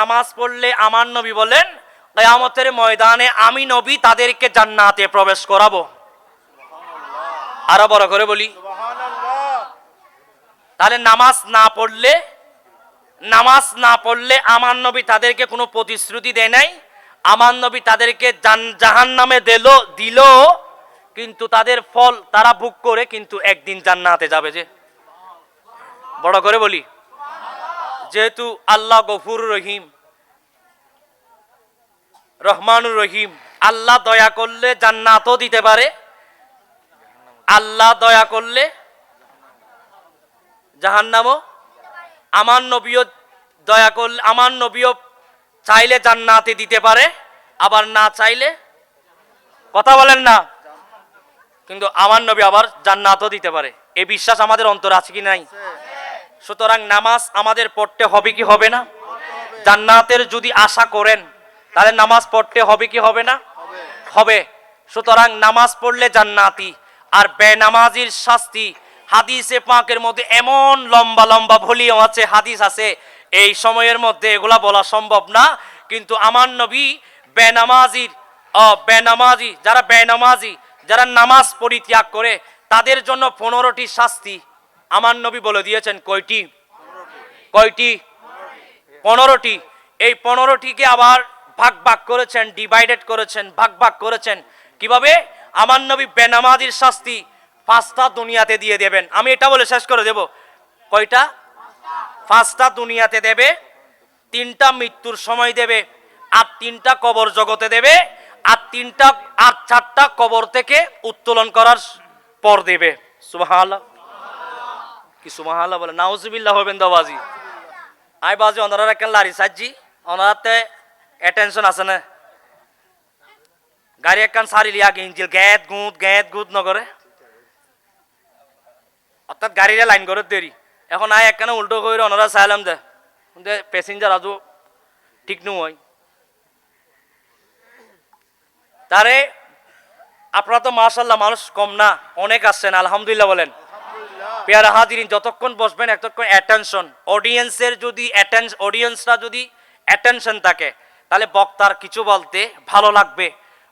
নামাজ পড়লে আমার নবী বলেন, কেয়ামতের ময়দানে আমি নবী তাদেরকে জান্নাতে প্রবেশ করাবো। আরও বড় করে বলি। তাহলে নামাজ না পড়লে, নামাজ না পড়লে আমার নবী তাদেরকে কোনো প্রতিশ্রুতি দেয় নাই, আমার নবী তাদেরকে জাহান নামে দিল দিল, কিন্তু তাদের ফল তারা বুক করে কিন্তু একদিন জান্নাতে যাবে যে। বড় করে বলি। যেহেতু আল্লাহ গফুর রহিম, রহমানুর রহিম, আল্লাহ দয়া করলে জান্নাতও দিতে পারে, আল্লাহ দয়া করলে জাহান্নামও। আমার নবীও দয়া করলে, আমার নবীও চাইলে জান্নাতে দিতে পারে, আবার না চাইলে কথা বলেন না। কিন্তু আমার নবী আবার জান্নাতও দিতে পারে। এই বিশ্বাস আমাদের অন্তর আছে কি নাই? সুতরাং নামাজ আমাদের পড়তে হবে কি হবে না? জান্নাতের যদি আশা করেন, তাহলে নামাজ পড়তে হবে কি হবে না? হবে। সুতরাং নামাজ পড়লে জান্নাতি, আর বেনামাজির শাস্তি হাদিসে পাকের মধ্যে এমন লম্বা লম্বা ভলিউম আছে, হাদিস আছে, এই সময়ের মধ্যে এগুলা বলা সম্ভব না। কিন্তু আমার নবী বেনামাজির ও বেনামাজি, যারা বেনামাজি, যারা নামাজ পরিত্যাগ করে, তাদের জন্য পনেরোটি শাস্তি আমার নবী বলে দিয়েছেন কয়টি? কয়টি? পনেরোটি। এই পনেরোটিকে আবার ভাগ ভাগ করেছেন ডিভাইডেড করেছেন, ভাগ ভাগ করেছেন। কীভাবে? আমার নবী বেনামাজির শাস্তি পাঁচটা দুনিয়াতে দিয়ে দেবেন। আমি এটা বলে শেষ করে দেব। কয়টা? পাঁচটা দুনিয়াতে দেবে, তিনটা মৃত্যুর সময় দেবে, আর তিনটা কবর জগতে দেবে, আর তিনটা, আর চারটা কবর থেকে উত্তোলন করার পর দেবে। সুবহানাল্লাহ। কি সুবহানাল্লাহ বলে, নাউজুবিল্লাহ হবেন দাবাজি আই বাজি ওনারা কেন লারি? সাজি ওনারাতে অ্যাটেনশন আছে না? গাড়ি একখান সারি লিয়া গিঞ্জিল গেত গুঁত গেত গুঁত নগরে অর্থাৎ গাড়িরে লাইন করে দেরি। এখন আয় একখানে উল্টো করে ওনারা চাইলাম দে। প্যাসেঞ্জার আজও ঠিক নয় তারে, আপনারা তো মাশাল্লাহ মানুষ কম না, অনেক আসছেন, আলহামদুলিল্লাহ বলেন। পেয়ারা হাজিরিন, যতক্ষণ বসবেন, এতক্ষণ অ্যাটেনশন অডিয়েন্সের যদি অ্যাটেন্স অডিয়েন্সরা যদি অ্যাটেনশন থাকে, তাহলে বক্তার কিছু বলতে ভালো লাগবে।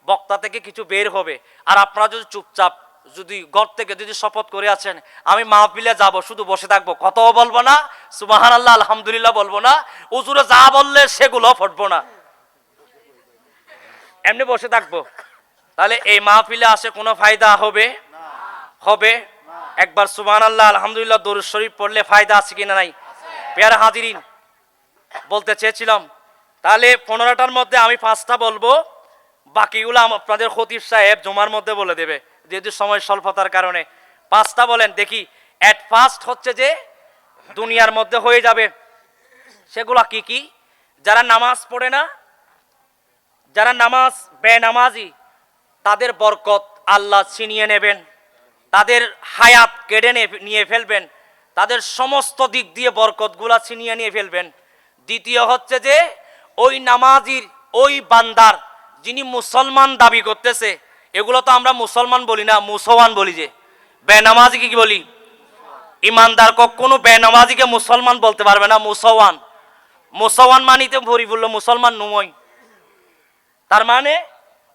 বক্তা থেকে কিছু বের হবে। আর আপনারা যদি চুপচাপ, যদি ঘর থেকে যদি শপথ করে আছেন, আমি মাহফিলে যাব, শুধু বসে থাকব কতও বলব না সুবাহান আল্লাহ আলহামদুলিল্লাহ বলব না, উজুরে যা বললে সেগুলো ফুটবো না। এমনি বসে থাকব। তাহলে এই মাহফিলে আসে কোনো ফায়দা হবে? হবে। একবার সুবান আল্লাহ আলহামদুলিল্লাহ, দরুদ শরীফ পড়লে ফায়দা আছে কিনা নাই? পেয়ারা হাজিরিন, বলতে চেয়েছিলাম। তাহলে পনেরোটার মধ্যে আমি পাঁচটা বলব, বাকিগুলো আপনাদের খতিব সাহেব জমার মধ্যে বলে দেবে, যেহেতু সময় স্বল্পতার কারণে। পাঁচটা বলেন, দেখি অ্যাট ফার্স্ট হচ্ছে যে দুনিয়ার মধ্যে হয়ে যাবে। সেগুলা কি কি? যারা নামাজ পড়ে না, যারা নামাজ, বেনামাজি, তাদের বরকত আল্লাহ ছিনিয়ে নেবেন। তাদের হায়াত কেড়ে নিয়ে ফেলবেন, তাদের সমস্ত দিক দিয়ে বরকতগুলা ছিনিয়ে নিয়ে ফেলবেন। দ্বিতীয় হচ্ছে যে, ওই নামাজির ওই বান্দার যিনি মুসলমান দাবি করতেছে, এগুলো তো আমরা মুসলমান বলি না, মুসলমান বলি যে। বেনামাজিকে কি বলি? ইমানদার কখনো বেনামাজিকে মুসলমান বলতে পারবে না, মুসলমান। মুসলমান মানিতে ভরি বলল মুসলমান নয় তার মানে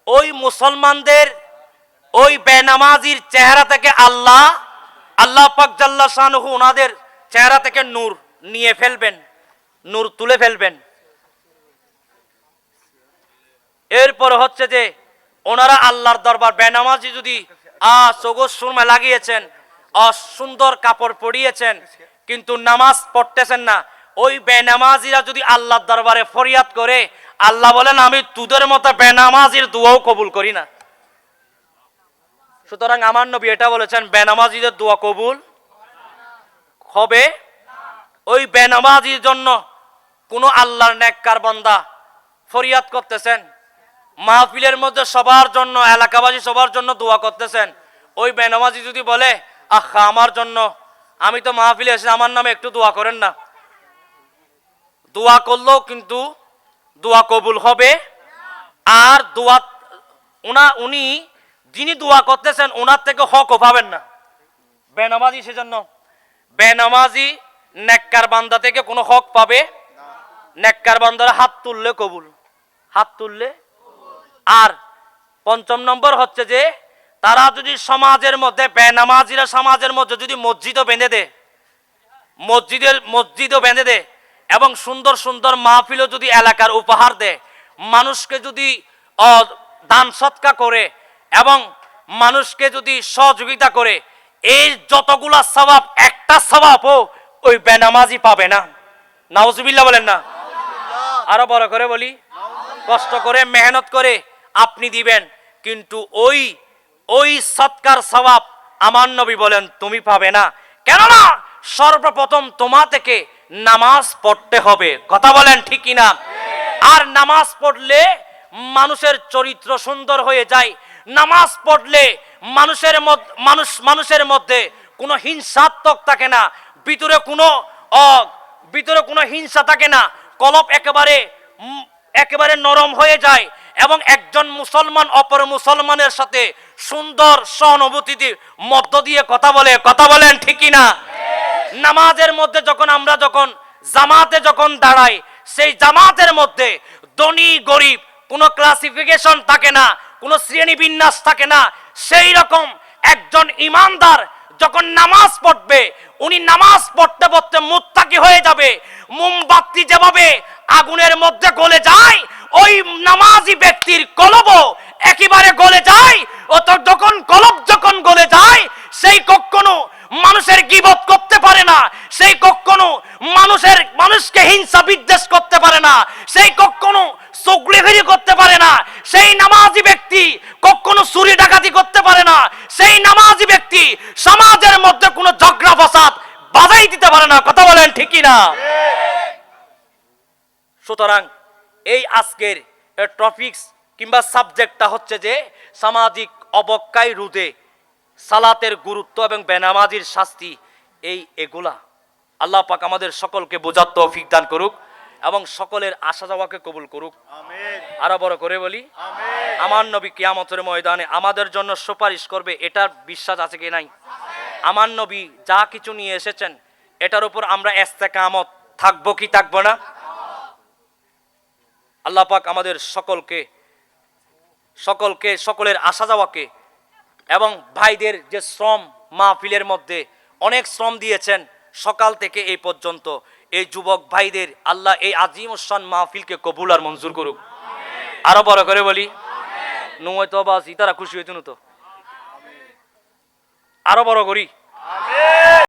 ওই মুসলমানদের ওই বেনামাজির চেহারা থেকে আল্লাহ আল্লাহ পাক জাল্লা শাহরুখ ওনাদের চেহারা থেকে নূর নিয়ে ফেলবেন, নূর তুলে ফেলবেন। এরপর হচ্ছে যে ওনারা আল্লাহর দরবার বেনামাজি যদি আ সুরমা লাগিয়েছেন অ সুন্দর কাপড় পরিয়েছেন, কিন্তু নামাজ পড়তেছেন না, ওই বেনামাজিরা যদি আল্লাহর দরবারে ফরিয়াদ করে, আল্লাহ বলেন, আমি তোদের মতো বেনামাজির দুয়াও কবুল করি না। সুতরাং আমার নবী এটা বলেছেন, বেনামাজিদের দোয়া কবুল হবে। ওই বেনামাজির জন্য কোনো আল্লাহর নেককার বান্দা ফরিয়াদ করতেছেন। মাহফিলের মধ্যে সবার জন্য, এলাকাবাসী সবার জন্য দোয়া করতেছেন। ওই বেনামাজি যদি বলে, আহা, আমার জন্য, আমি তো মাহফিলে এসে আমার নামে একটু দোয়া করেন না। দোয়া করলেও কিন্তু দোয়া কবুল হবে। আর দোয়া, উনা, উনি যিনি দোয়া করতেছেন, ওনার থেকে হকও পাবেন না। বেনামাজি সেজন্য। বেনামাজি নেককার বান্দা থেকে কোনো হক পাবে? নেককার বান্দারা হাত তুললে কবুল। হাত তুললে? আর পঞ্চম নম্বর হচ্ছে যে, তারা যদি সমাজের মধ্যে, বেনামাজিরা সমাজের মধ্যে যদি মসজিদও বেঁধে দে মসজিদের, মসজিদও বেঁধে দে এবং সুন্দর সুন্দর মাহফিলও যদি এলাকার উপহার দেয়, মানুষকে যদি দান সৎকা করে এবং মানুষকে যদি সহযোগিতা করে, এই যতগুলা স্বভাব, একটা স্বভাবও ওই বেনামাজি পাবে না। নাউজুবিল্লাহ বলেন না। আরও বড় করে বলি, কষ্ট করে, মেহনত করে আপনি দিবেন, কিন্তু ওই ওই সৎকার স্বভাব আমার নবী বলেন, তুমি পাবে না। কেননা, সর্বপ্রথম তোমা থেকে নামাজ পড়তে হবে। কথা বলেন ঠিকই না আর নামাজ পড়লে মানুষের চরিত্র সুন্দর হয়ে যায় নামাজ পড়লে মানুষের মানুষ, মানুষের মধ্যে কোনো হিংসাত্মক থাকে না, ভিতরে কোনো ভিতরে কোনো হিংসা থাকে না, কলপ একেবারে একেবারে নরম হয়ে যায় এবং একজন মুসলমান অপর মুসলমানের সাথে সুন্দর সহানুভূতি মধ্য দিয়ে কথা বলে, কথা বলেন ঠিকই না নামাজের মধ্যে যখন আমরা যখন জামাতে যখন দাঁড়াই, সেই জামাতের মধ্যে ধনী, গরিব কোনো ক্লাসিফিকেশন থাকে না কোনো শ্রেণি বিন্যাস থাকে না। সেই রকম একজন ইমানদার যখন নামাজ পড়বে, উনি নামাজ পড়তে পড়তে মুত্তাকি হয়ে যাবে। মোমবাতি যেভাবে আগুনের মধ্যে গলে যায়, ওই নামাজি ব্যক্তির কলব একেবারে গলে যায়। ও তো যখন কলব যখন গলে যায়, সেই কখনো মানুষের গিবত করতে পারে না। সেই কখনো মানুষের, মানুষকে হিংসা বিদ্বেষ করতে পারে না। সেই কখনো চগড়ে করতে পারে না। সেই নামাজি ব্যক্তি কখনো চুরি, ডাকাতি করতে পারে না। সেই নামাজি ব্যক্তি সমাজের মধ্যে কোনো ঝগড়া, ফসাদ বাধাই দিতে পারে না। কথা বলেন ঠিকই না সুতরাং এই আজকের টপিকস কিংবা সাবজেক্টটা হচ্ছে যে সামাজিক অবক্ষয় রোধে সালাতের গুরুত্ব এবং বেনামাজির শাস্তি, এই এগুলা। আল্লাহ পাক আমাদের সকলকে বোঝার তৌফিক দান করুক। এবং সকলের আশা যাওয়াকে কবুল করুক। আরও বড় করে বলি আমার নবী কিয়ামতের ময়দানে আমাদের জন্য সুপারিশ করবে এটার বিশ্বাস আছে কি নাই? আমার নবী যা কিছু নিয়ে এসেছেন এটার উপর আমরা এস্তেকামত থাকব কি থাকব না? আল্লাহ পাক আমাদের সকলকে সকলকে সকলের আসা যাওয়াকে এবং ভাইদের যে শ্রম মাহফিলের মধ্যে অনেক শ্রম দিয়েছেন সকাল থেকে এই পর্যন্ত এই যুবক ভাইদের আল্লাহ এই আজিম ওসান মাহফিলকে কবুল আর মঞ্জুর করুক। আরও বড় করে বলি, নুয় তো বাস ইতারা খুশি হইতুন তো আরও বড় করি।